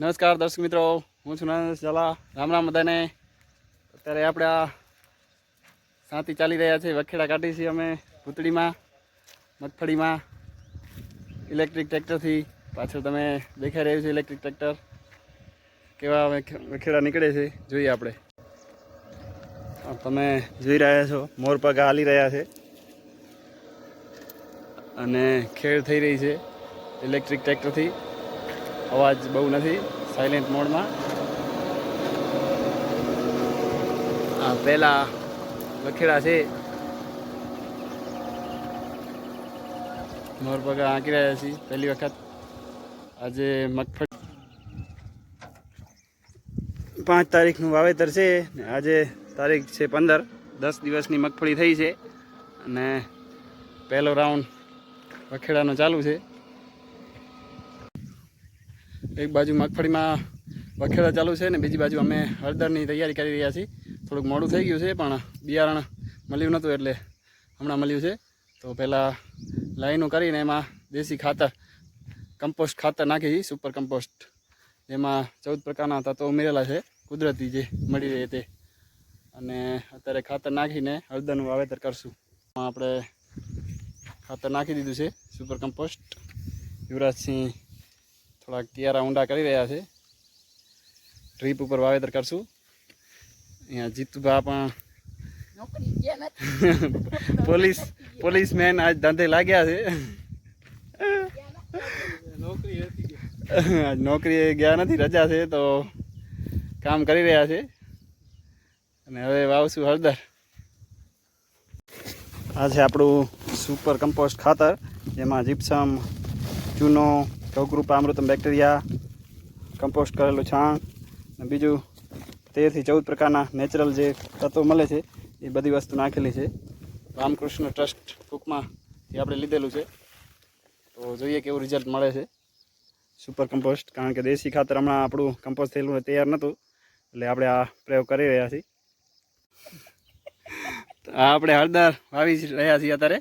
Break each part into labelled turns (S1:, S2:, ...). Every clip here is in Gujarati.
S1: નમસ્કાર દર્શક મિત્રો, હું છું નરેશ ઝાલા. રામ રામ બધાને. અત્યારે આપણે આ સાંતી ચાલી રહ્યા છે, વખેડા કાઢી છીએ અમે ભૂતળીમાં મગફળીમાં ઇલેક્ટ્રિક ટ્રેક્ટરથી પાછળ તમે દેખાઈ રહ્યું છે ઇલેક્ટ્રિક ટ્રેક્ટર કેવા વખ- વખેડા નીકળે છે, જોઈએ આપણે. તમે જોઈ રહ્યા છો, મોર પગ હાલી રહ્યા છે. અને ખેડ થઈ રહી છે ઇલેક્ટ્રિક ટ્રેક્ટરથી અવાજ બહુ નથી. સાયલેન્ટ મોડમાં આ પહેલા વખેડા છે. મોર પગા આંકી રહ્યા છીએ. પહેલી વખત આજે મગફળી પાંચ તારીખનું વાવેતર છે ને આજે તારીખ છે પંદર. દસ દિવસની મગફળી થઈ છે. અને પહેલો રાઉન્ડ વખેડાનો ચાલુ છે. એક બાજુ મગફળીમાં વખેડા ચાલુ છે ને બીજી બાજુ અમે હળદરની તૈયારી કરી રહ્યા છીએ. થોડુંક મોડું થઈ ગયું છે, પણ બિયારણ મળ્યું નહોતું એટલે હમણાં મળ્યું છે. તો પહેલાં લાઈનો કરીને એમાં દેશી ખાતર, કમ્પોસ્ટ ખાતર નાખી સુપર કમ્પોસ્ટ. જેમાં ચૌદ પ્રકારના તત્વો ઉમેરેલા છે, કુદરતી જે મળી રહે તે. અને અત્યારે ખાતર નાખીને હળદરનું વાવેતર કરશું. આપણે ખાતર નાખી દીધું છે, સુપર કમ્પોસ્ટ. યુવરાજસિંહ થોડાક કિયારા ઊંડા કરી રહ્યા છે. ટ્રીપ ઉપર વાવેતર કરશું. અહીંયા જીતુભા પણ
S2: નોકરી ગયા નથી
S1: પોલીસ પોલીસ મેન આજ ધંધે લાગ્યા છે. આજ નોકરીએ ગયા નથી રજા છે તો કામ કરી રહ્યા છે. અને હવે વાવશું હળદર. આ છે આપણું સુપર કમ્પોસ્ટ ખાતર જેમાં જીપ્સમ ચૂનો ગૌકૃપા અમૃતમ બેક્ટેરિયા કમ્પોસ્ટ કરેલું છાણ અને બીજું તેરથી ચૌદ પ્રકારના નેચરલ જે તત્વો મળે છે, એ બધી વસ્તુ નાખેલી છે. રામકૃષ્ણ ટ્રસ્ટ ટૂંકમાં એ આપણે લીધેલું છે. તો જોઈએ કેવું રિઝલ્ટ મળે છે. સુપર કમ્પોસ્ટ કારણ કે દેશી ખાતર હમણાં આપણું કમ્પોસ્ટ થયેલું તૈયાર નહોતું, એટલે આપણે આ પ્રયોગ કરી રહ્યા છીએ. આપણે હળદર વાવી રહ્યા છીએ અત્યારે.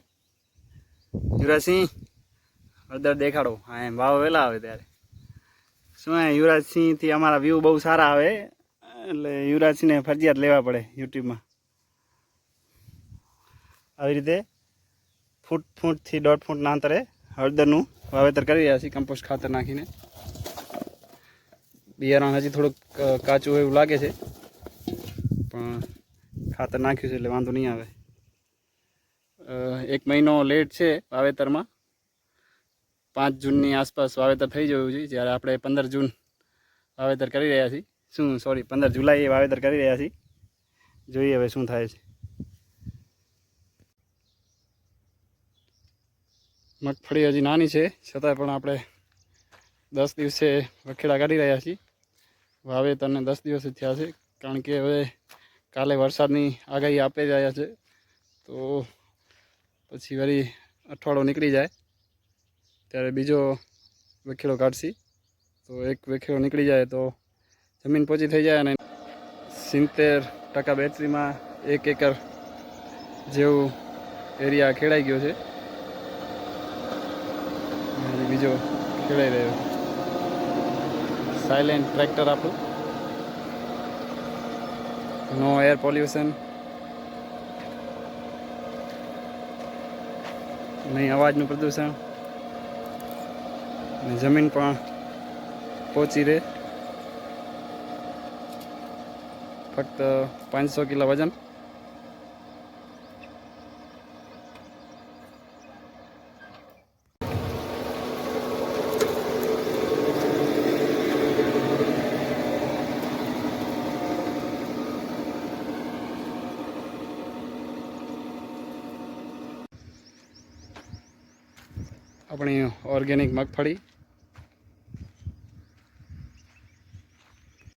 S1: યુવરાજસિંહ હળદર દેખાડો. હા, એમ વાવ વહેલા આવે ત્યારે. શું યુવરાજસિંહથી અમારા વ્યૂ બહુ સારા આવે? એટલે યુવરાજસિંહને ફરજિયાત લેવા પડે યુટ્યુબમાં. આવી રીતે ફૂટ ફૂટથી દોઢ ફૂટના અંતરે હળદરનું વાવેતર કરી રહ્યા છીએ કમ્પોસ્ટ ખાતર નાખીને. બિયારણ હજી થોડુંક કાચું એવું લાગે છે. પણ ખાતર નાખ્યું છે એટલે વાંધો નહીં આવે. એક મહિનો લેટ છે વાવેતરમાં. પાંચ જૂનની આસપાસ વાવેતર થઈ જવું છે જ્યારે આપણે પંદર જૂન વાવેતર કરી રહ્યા છીએ. શું સોરી પંદર જુલાઈએ વાવેતર કરી રહ્યા છીએ. જોઈએ હવે શું થાય છે. મગફળી હજી નાની છે. છતાં પણ આપણે દસ દિવસે વખેડા કાઢી રહ્યા છીએ. વાવેતરને દસ દિવસ થયા છે. કારણ કે હવે કાલે વરસાદની આગાહી આપી રહ્યા છે. તો પછી વળી અઠવાડિયો નીકળી જાય. ત્યારે બીજો વેખેડો કાઢશી. તો એક વેખેડો નીકળી જાય તો જમીન પોચી થઈ જાય અને સિત્તેર ટકા બેટરીમાં એક એકર જેવું એરિયા ખેડાઈ ગયો છે. બીજો ખેડાઈ રહ્યો સાયલેન્ટ ટ્રેક્ટર આપણું. નો એર પોલ્યુશન નહીં અવાજનું પ્રદૂષણ. અને જમીન પણ પહોંચી રહે. ફક્ત પાંચસો કિલો વજન. આપણી ઓર્ગેનિક મગફળી.